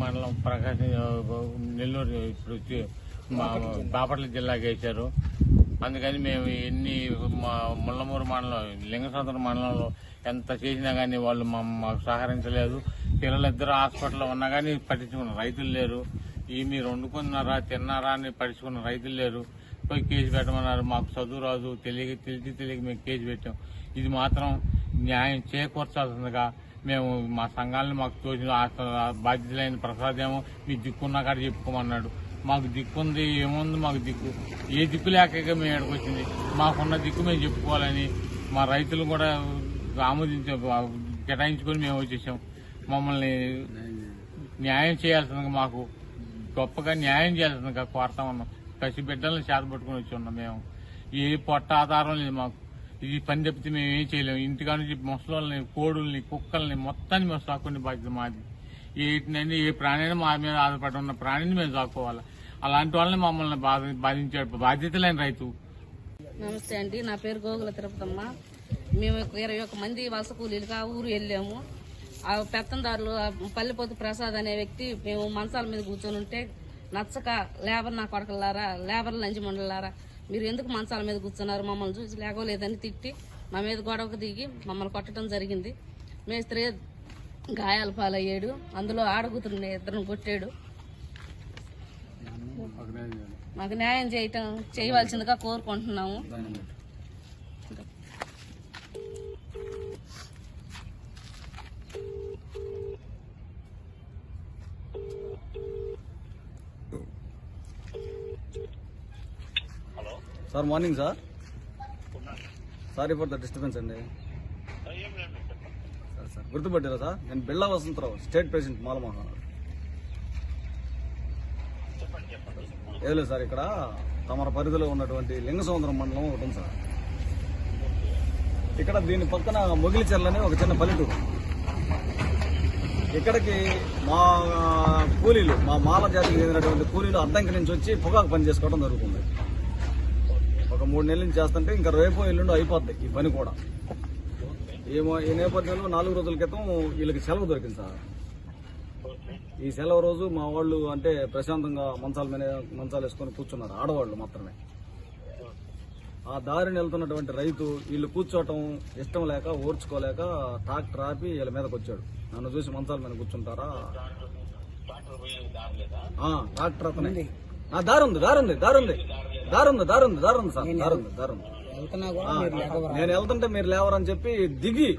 మండలం ప్రకాశం నెల్లూరు ఇప్పుడు మా బాపట్ల జిల్లాకి వేశారు అందుకని మేము ఎన్ని మా ముళ్ళమూరు మండలం లింగసముద్రం మండలంలో ఎంత చేసినా కానీ వాళ్ళు మాకు సహకరించలేదు. పిల్లలిద్దరు హాస్పిటల్లో ఉన్నా కానీ పట్టించుకున్న రైతులు లేరు. ఈ మీరు వండుకున్నారా తిన్నారా అని పట్టించుకున్న రైతులు లేరు. పోయి కేసు పెట్టమన్నారు మాకు చదువు రాదు తెలియక తెలిసి తెలియక మేము కేసు పెట్టాం. ఇది మాత్రం న్యాయం చేకూర్చాల్సిందిగా మేము మా సంఘాలను మాకు తోచిన ఆ- బాధ్యతలైన ప్రసాద్ ఏమో మీ దిక్కున్నా కాడ చెప్పుకోమన్నాడు. మాకు దిక్కుంది ఏముంది మాకు దిక్కు. ఏ దిక్కు లేక మేము ఇక్కడికి వచ్చింది. మాకున్న దిక్కు మేము చెప్పుకోవాలని మా రైతులు కూడా ఆమోదించ కేటాయించుకొని మేము వచ్చేసాం. మమ్మల్ని న్యాయం చేయాల్సిందిగా మాకు గొప్పగా న్యాయం చేయాల్సిందిగా కోరుతా ఉన్నాం. కసి బిడ్డలను చేతపట్టుకుని వచ్చి ఉన్నాం మేము. ఏ పొట్ట ఆధారం లేదు మాకు. ఇది పని చెప్తే మేము ఏం చేయలేము. ఇంటికా నుంచి ముసలోళ్ళని కోడుల్ని కుక్కల్ని మొత్తాన్ని మేము సాకునే బాధ్యత మాది. వీటినైనా ఏ ప్రాణైనా మా మీద ఆధారపడి ఉన్న ప్రాణిని మేము సాకోవాలి అలాంటి వాళ్ళని మమ్మల్ని బాధ బాధించే బాధ్యత లేని రైతు. నమస్తే అండి. నా పేరు గోగుల తిరుపతమ్మ. మేము ఇరవై ఒక మంది వలస కూలీలుగా ఆ ఊరు వెళ్ళాము. ఆ పెత్తందారులు పల్లెపోతు ప్రసాద్ అనే వ్యక్తి మేము మంచాల మీద కూర్చొని ఉంటే నచ్చక లేబర్ నా కొడకలారా లేబర్ లంచి మండలారా మీరు ఎందుకు మంచాల మీద కూర్చున్నారు? మమ్మల్ని చూసి లేకలేదని తిట్టి మా మీద గొడవకు దిగి మమ్మల్ని కొట్టడం జరిగింది. మేస్త్రి గాయాల పాలయ్యాడు. అందులో ఆడకూతురుని ఇద్దరిని కొట్టాడు. మాకు న్యాయం చేయటం చేయవలసిందిగా కోరుకుంటున్నాము. Sir morning sir. Sorry for the disturbance అండి. Sir sir. గుర్తుపట్టారా సార్? నేను బిళ్ళా వసంతరావు స్టేట్ ప్రెసిడెంట్ మాలమోహన్ ఏం సార్ ఇక్కడ తమర పరిధిలో ఉన్నటువంటి లింగసముద్రం మండలం ఒకటి ఉంది సార్. ఇక్కడ దీని పక్కన మొగిలిచెర్లని ఒక చిన్న పల్లెటూరు. ఇక్కడికి మా కూలీలు మా మాల జాతికి చెందినటువంటి కూలీలు అద్దంకి నుంచి వచ్చి పొగాకు పని చేసుకోవడం జరుగుతుంది. ఒక మూడు నెలల నుంచి చేస్తుంటే ఇంకా రేపు ఎల్లుండి అయిపోద్ది ఈ పని కూడా. ఏమో ఈ నేపథ్యంలో నాలుగు రోజుల క్రితం వీళ్ళకి సెలవు దొరికింది సార్. ఈ సెలవు రోజు మా వాళ్ళు అంటే ప్రశాంతంగా మంచాల మీద మంచాలు వేసుకొని కూర్చున్నారు ఆడవాళ్ళు మాత్రమే. ఆ దారిని వెళ్తున్నటువంటి రైతు వీళ్ళు కూర్చోవటం ఇష్టం లేక ఓర్చుకోలేక ట్రాక్టర్ ఆపి వీళ్ళ మీదకి వచ్చాడు. నన్ను చూసి మంచాల మీద కూర్చుంటారా? ట్రాక్టర్ అతనే. దారి ఉంది దారి ఉంది దారి ఉంది. దారి ఉంది దారి ఉంది దారి ఉంది సార్ దారి ఉంది దారి ఉంది ఆ, నేను వెళ్తుంటే మీరు లేవరని చెప్పి దిగి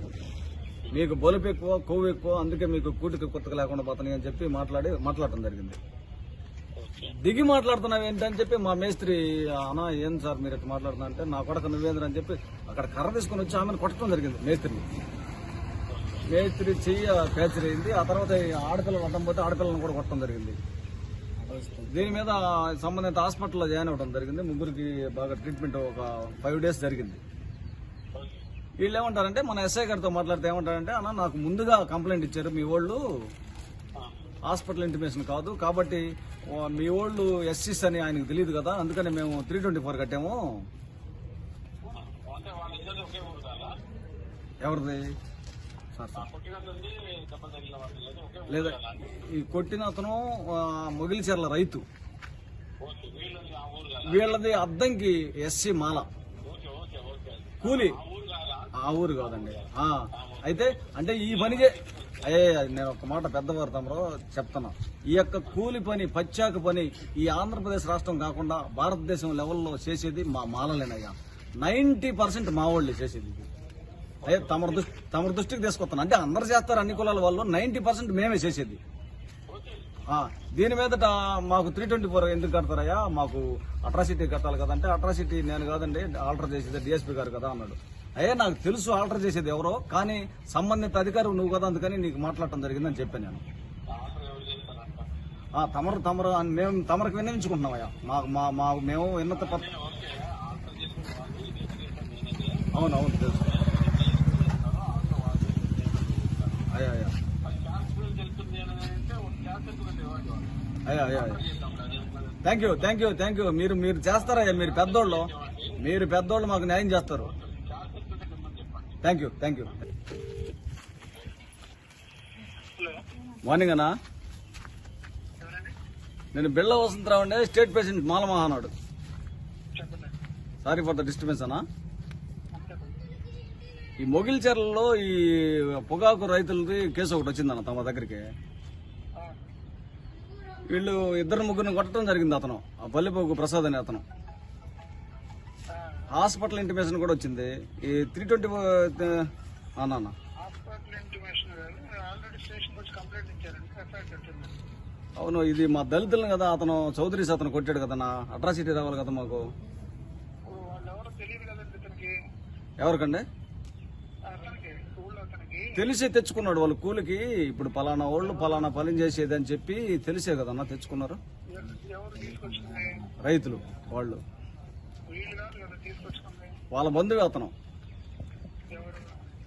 మీకు బలుపు ఎక్కువ కొవ్వు ఎక్కువ అందుకే మీకు కూటికి కొత్తగా లేకుండా పోతున్నాయి అని చెప్పి మాట్లాడి మాట్లాడటం జరిగింది. దిగి మాట్లాడుతున్నావు ఏంటని చెప్పి మా మేస్త్రి అనా ఏం సార్ మీరు ఇట్లా మాట్లాడుతున్నా అంటే నా కొడక నువ్వేంద్ర అని చెప్పి అక్కడ కర్ర తీసుకొని వచ్చి ఆమెను కొట్టడం జరిగింది మేస్త్రిని. మేస్త్రి చెయ్యి ఫ్రాక్చర్ అయింది ఆ తర్వాత ఆడపిల్లలు అడ్డం పోతే ఆడపిల్లలను కూడా కొట్టడం జరిగింది. దీని మీద సంబంధిత హాస్పిటల్లో జాయిన్ అవ్వడం జరిగింది. ముగ్గురికి బాగా ట్రీట్మెంట్ ఒక ఫైవ్ డేస్ జరిగింది. వీళ్ళు ఏమంటారంటే మన ఎస్ఐ గారితో మాట్లాడితే ఏమంటారంటే అన్న నాకు ముందుగా కంప్లైంట్ ఇచ్చారు. మీ వాళ్ళు హాస్పిటల్ ఇంటిమేషన్ కాదు. కాబట్టి మీ వాళ్ళు ఎస్సీస్ అని ఆయనకు తెలియదు కదా. అందుకని మేము త్రీ ట్వంటీ ఫోర్ కట్టాము ఎవరిది? లేదా ఈ కొట్టిన అతను మొగిలిచెర్ల రైతు. వీళ్ళది అద్దంకి ఎస్సీ మాల. కూలి. ఆ ఊరు కాదండి. అయితే అంటే ఈ పని అయ్యే నేను ఒక మాట పెద్దవారు తమరో చెప్తున్నా. ఈ యొక్క కూలి పని పచ్చాక పని ఈ ఆంధ్రప్రదేశ్ రాష్ట్రం కాకుండా భారతదేశం లెవెల్లో చేసేది మా మాలలేనయ్యా. నైన్టీ పర్సెంట్ మా వాళ్ళే చేసేది అదే తమ దృష్టి తమ దృష్టికి తీసుకొస్తాను. అంటే అందరు చేస్తారు అన్ని కులాల వాళ్ళు. నైన్టీ పర్సెంట్ మేమే చేసేది. దీని మీదట మాకు త్రీ ట్వంటీ ఫోర్ ఎందుకు కడతారయ్యా? మాకు అట్రాసిటీ కట్టాలి కదంటే అట్రాసిటీ నేను కాదండి ఆల్టర్ చేసేది డిఎస్పీ గారు కదా అన్నాడు. అయ్యా నాకు తెలుసు ఆల్టర్ చేసేది ఎవరో కానీ సంబంధిత అధికారి నువ్వు కదా అందుకని నీకు మాట్లాడటం జరిగిందని చెప్పాను నేను. తమరు తమరు అని మేము తమరికి విన్నవించుకుంటున్నామయ్యా మాకు మా మా మేము విన్నత పత్ అవునవును తెలుసు అయ్యా అయ్యా అయ్యా అయ్యా అయ్యా thank you thank you thank you మీరు మీరు చేస్తారయ్యా మీరు పెద్దోళ్ళు. మీరు పెద్దోళ్ళు మాకు న్యాయం చేస్తారు. Thank you thank you morning అన్నా. నేను బిళ్ళ వసంతరావు అండి స్టేట్ ప్రెసిడెంట్ మాల మహానాడు చెప్పండి. సారీ ఫర్ ద డిస్టర్బెన్స్ అన్నా. ఈ మొగిల్చెర్లలో ఈ పొగాకు రైతులది కేసు ఒకటి వచ్చిందన్న తమ దగ్గరికి. వీళ్ళు ఇద్దరు ముగ్గురిని కొట్టడం జరిగింది అతను. ఆ పల్లెపోగు ప్రసాద్ అనే అతను. హాస్పిటల్ ఇంటిమేషన్ కూడా వచ్చింది. ఈ త్రీ ట్వంటీ అన్న అవును ఇది మా దళితులను కదా అతను చౌదరీస్ అతను కొట్టాడు కదా నా అట్రాసిటీ రావాలి కదా మాకు. ఎవరికండి? తెలిసి తెచ్చుకున్నాడు వాళ్ళు కూలికి. ఇప్పుడు పలానా వాళ్ళు పలానా పని చేసేది అని చెప్పి తెలిసే కదన్నా తెచ్చుకున్నారు? రైతులు వాళ్ళు. వీళ్ళు అతను ఎవరు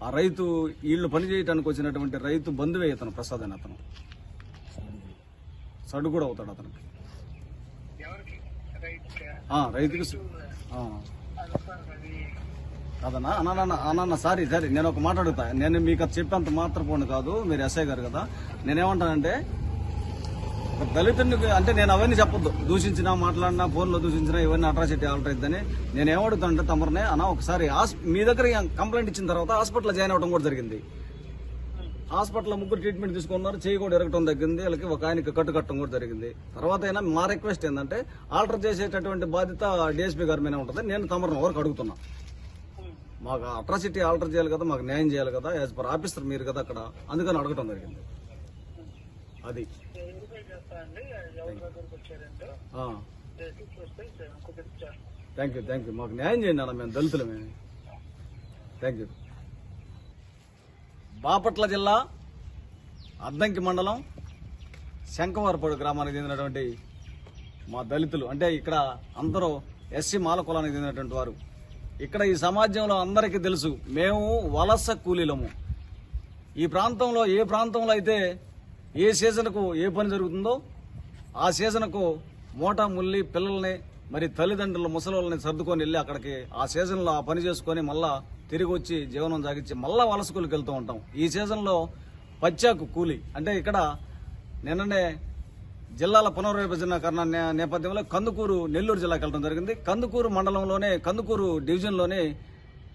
ఆ రైతు వీళ్ళు పని చేయడానికి వచ్చినటువంటి రైతు బంధువే ఇతను ప్రసాద్ అని అతను. సడు కూడా అవుతాడు అతనికి. రైతుకి స- అన్న అన్న సారీ సారీ నేను ఒక మాట అడుగుతా. నేను మీకు అది చెప్పేంత మాత్రపోను కాదు మీరు ఎస్ఐ గారు కదా. నేనేమంటానంటే ఒక దళితుడిని అంటే నేను అవన్నీ చెప్పొద్దు. దూషించినా మాట్లాడినా ఫోన్లో దూషించినా ఇవన్నీ అట్రాసిటీ ఆల్టర్ నేను ఏమడుగుతానంటే తమరినే అన్న ఒకసారి మీ దగ్గర కంప్లైంట్ ఇచ్చిన తర్వాత హాస్పిటల్లో జాయిన్ అవ్వడం కూడా జరిగింది. హాస్పిటల్లో ముగ్గురు ట్రీట్మెంట్ తీసుకున్నారు చేయి కూడా ఎరగటం తగ్గింది వాళ్ళకి ఒక ఆయనకి కట్టు కట్టడం కూడా జరిగింది. తర్వాత అయినా మా రిక్వెస్ట్ ఏంటంటే ఆల్టర్ చేసేటటువంటి బాధ్యత డిఎస్పీ గారి మీద ఉంటుంది నేను తమరిని ఎవరికి అడుగుతున్నాను మాకు అట్రాసిటీ ఆల్టర్ చేయాలి కదా మాకు న్యాయం చేయాలి కదా యాజ్ పర్ ఆఫీసర్ మీరు కదా అక్కడ. అందుకని అడగటం జరిగింది. అది. థ్యాంక్ యూ థ్యాంక్ యూ మాకు న్యాయం చేయండి అన్న మేము దళితులమే. థ్యాంక్ యూ బాపట్ల జిల్లా అద్దంకి మండలం శంకవారపాడు గ్రామానికి చెందినటువంటి మా దళితులు. అంటే ఇక్కడ అందరూ ఎస్సీ మాల కులానికి చెందినటువంటి వారు. ఇక్కడ ఈ సమాజంలో అందరికీ తెలుసు మేము వలస కూలీలము. ఈ ప్రాంతంలో ఏ ప్రాంతంలో అయితే ఏ సీజన్కు ఏ పని జరుగుతుందో ఆ సీజన్కు మోటా ముల్లి పిల్లల్ని మరి తల్లిదండ్రులు ముసలోళ్ళని సర్దుకొని వెళ్ళి అక్కడికి ఆ సీజన్లో ఆ పని చేసుకొని మళ్ళా తిరిగి వచ్చి జీవనం సాగించి మళ్ళా వలస కూలికి వెళ్తూ ఉంటాం. ఈ సీజన్లో పచ్చాకు కూలి అంటే ఇక్కడ నిన్ననే జిల్లాల పునర్విభజన కారణ నే- నేపథ్యంలో కందుకూరు నెల్లూరు జిల్లాకి వెళ్ళడం జరిగింది. కందుకూరు మండలంలోనే కందుకూరు డివిజన్లోనే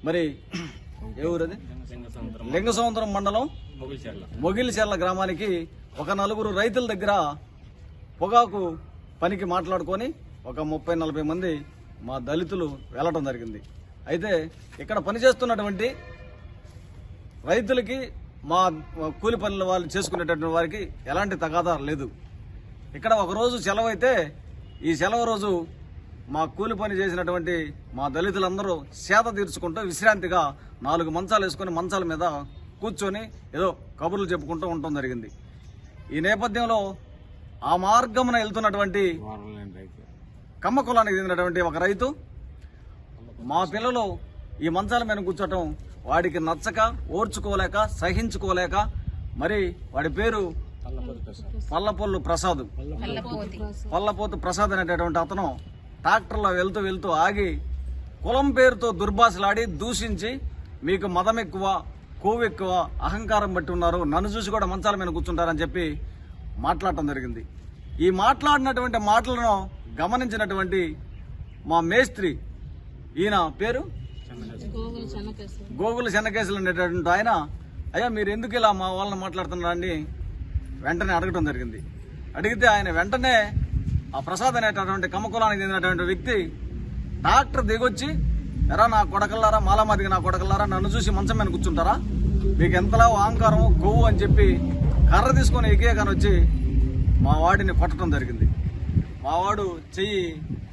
మరి ఏ ఊరది లింగసముద్రం. మండలం మొగిలిచెర్ల. గ్రామానికి ఒక నలుగురు రైతుల దగ్గర పొగాకు పనికి మాట్లాడుకొని ఒక ముప్పై నలభై మంది మా దళితులు వెళ్ళటం జరిగింది. అయితే ఇక్కడ పనిచేస్తున్నటువంటి రైతులకి మా కూలి పనుల వాళ్ళు చేసుకునేటటువంటి వారికి ఎలాంటి తగాదా లేదు. ఇక్కడ ఒక రోజు సెలవు అయితే ఈ సెలవు రోజు మా కూలి పని చేసినటువంటి మా దళితులందరూ సేద తీర్చుకుంటూ విశ్రాంతిగా నాలుగు మంచాలు వేసుకొని మంచాల మీద కూర్చొని ఏదో కబుర్లు చెప్పుకుంటూ ఉండటం జరిగింది. ఈ నేపథ్యంలో ఆ మార్గమున వెళ్తున్నటువంటి కమ్మ కులానికి చెందినటువంటి ఒక రైతు మా పిల్లలు ఈ మంచాల మీద కూర్చోటం వాడికి నచ్చక ఓర్చుకోలేక సహించుకోలేక మరి వాడి పేరు పల్లపొల్లు ప్రసాద్. పల్లపోతు ప్రసాద్ అనేటటువంటి అతను ట్రాక్టర్లో వెళ్తూ వెళ్తూ ఆగి కులం పేరుతో దుర్భాషలాడి దూషించి మీకు మదం ఎక్కువ కొవ్వు ఎక్కువ అహంకారం బట్టి ఉన్నారు. నన్ను చూసి కూడా మంచాల మీద కూర్చుంటారని చెప్పి మాట్లాడటం జరిగింది. ఈ మాట్లాడినటువంటి మాటలను గమనించినటువంటి మా మేస్త్రి ఈయన పేరు? గోగులు చెన్నకేశులు ఉండేటటువంటి ఆయన అయ్యా మీరు ఎందుకు ఇలా మా వాళ్ళని మాట్లాడుతున్నారని వెంటనే అడగటం జరిగింది. అడిగితే ఆయన వెంటనే ఆ ప్రసాద్ అనేటటువంటి కమకులానికి చెందినటువంటి వ్యక్తి డాక్టర్ దిగొచ్చి ఎరా నా కొడకల్లారా మాలామాదిగా నా కొడకల్లారా నన్ను చూసి మంచం మీద కూర్చుంటారా? మీకు ఎంతలా అహంకారం కొవ్వు అని చెప్పి కర్ర తీసుకొని ఎకేగాని వచ్చి మా వాడిని కొట్టడం జరిగింది. మా వాడు చెయ్యి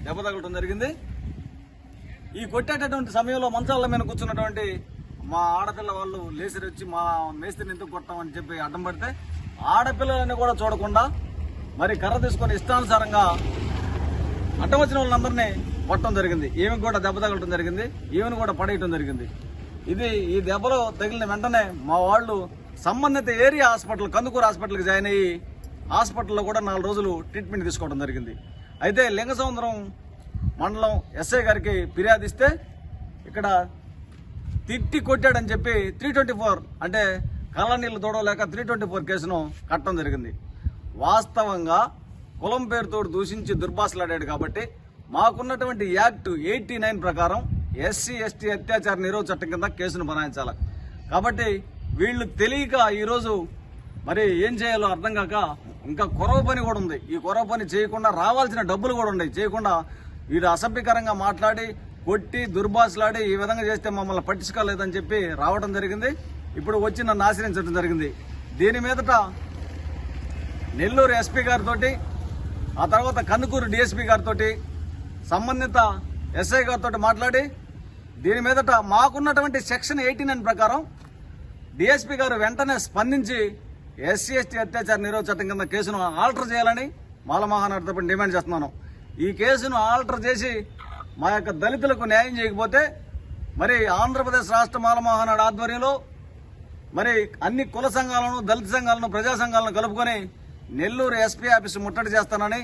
దెబ్బ తగలటం జరిగింది. ఈ కొట్టేటటువంటి సమయంలో మంచాల మీద కూర్చున్నటువంటి మా ఆడపిల్ల వాళ్ళు లేచిరి వచ్చి మా మేస్త్రిని ఎందుకు కొట్టామని చెప్పి అడ్డం పడితే ఆడపిల్లలని కూడా చూడకుండా మరి కర్ర తీసుకొని ఇష్టానుసారంగా అడ్డం వచ్చిన వాళ్ళందరినీ పట్టడం జరిగింది. ఈమె కూడా దెబ్బ తగలటం జరిగింది. ఈమెను కూడా పడేయటం జరిగింది. ఇది ఈ దెబ్బలో తగిలిన వెంటనే మా వాళ్ళు సంబంధిత ఏరియా హాస్పిటల్ కందుకూరు హాస్పిటల్కి జాయిన్ అయ్యి హాస్పిటల్లో కూడా నాలుగు రోజులు ట్రీట్మెంట్ తీసుకోవడం జరిగింది. అయితే లింగసముద్రం మండలం ఎస్ఐ గారికి ఫిర్యాదు ఇస్తే ఇక్కడ తిట్టి కొట్టాడని చెప్పి త్రీ ట్వంటీ ఫోర్ అంటే కళ్ళ నీళ్ళు తోడలేక త్రీ ట్వంటీ ఫోర్ కేసును కట్టడం జరిగింది. వాస్తవంగా కులం పేరుతో దూషించి దుర్భాషలాడాడు కాబట్టి మాకున్నటువంటి యాక్ట్ ఎయిటీ నైన్ ప్రకారం ఎస్సీ ఎస్టీ అత్యాచార నిరోధ చట్టం కింద కేసును బనాయించాలి. కాబట్టి వీళ్ళు తెలియక ఈరోజు మరి ఏం చేయాలో అర్థం కాక ఇంకా కొరవ పని కూడా ఉంది. ఈ కొరవ పని చేయకుండా రావాల్సిన డబ్బులు కూడా ఉన్నాయి. చేయకుండా వీడు అసభ్యకరంగా మాట్లాడి కొట్టి దుర్భాషలాడి ఈ విధంగా చేస్తే మమ్మల్ని పట్టించుకోలేదని చెప్పి రావడం జరిగింది. ఇప్పుడు వచ్చి నన్ను ఆశ్రయించడం జరిగింది. దీని మీదట నెల్లూరు ఎస్పీ గారితో ఆ తర్వాత కన్నుకూరు డిఎస్పీ గారితో సంబంధిత ఎస్ఐ గారితో మాట్లాడి దీని మీదట మాకున్నటువంటి సెక్షన్ ఎయిటీ నైన్ ప్రకారం డిఎస్పీ గారు వెంటనే స్పందించి ఎస్సీ ఎస్టీ అత్యాచార నిరోధ చట్టం కింద కేసును ఆల్టర్ చేయాలని మాలమహానాడు డిమాండ్ చేస్తున్నాను. ఈ కేసును ఆల్టర్ చేసి మా యొక్క దళితులకు న్యాయం చేయకపోతే మరి ఆంధ్రప్రదేశ్ రాష్ట్ర మాలమహానాడు ఆధ్వర్యంలో మరి అన్ని కుల సంఘాలను దళిత సంఘాలను ప్రజా సంఘాలను కలుపుకొని నెల్లూరు ఎస్పీ ఆఫీసు ముట్టడి చేస్తానని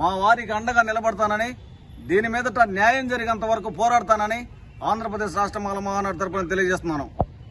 మా వారికి అండగా నిలబడతానని దీని మీదట న్యాయం జరిగేంత వరకు పోరాడతానని ఆంధ్రప్రదేశ్ రాష్ట్ర మాల మహానాడు తరపున తెలియజేస్తున్నాను.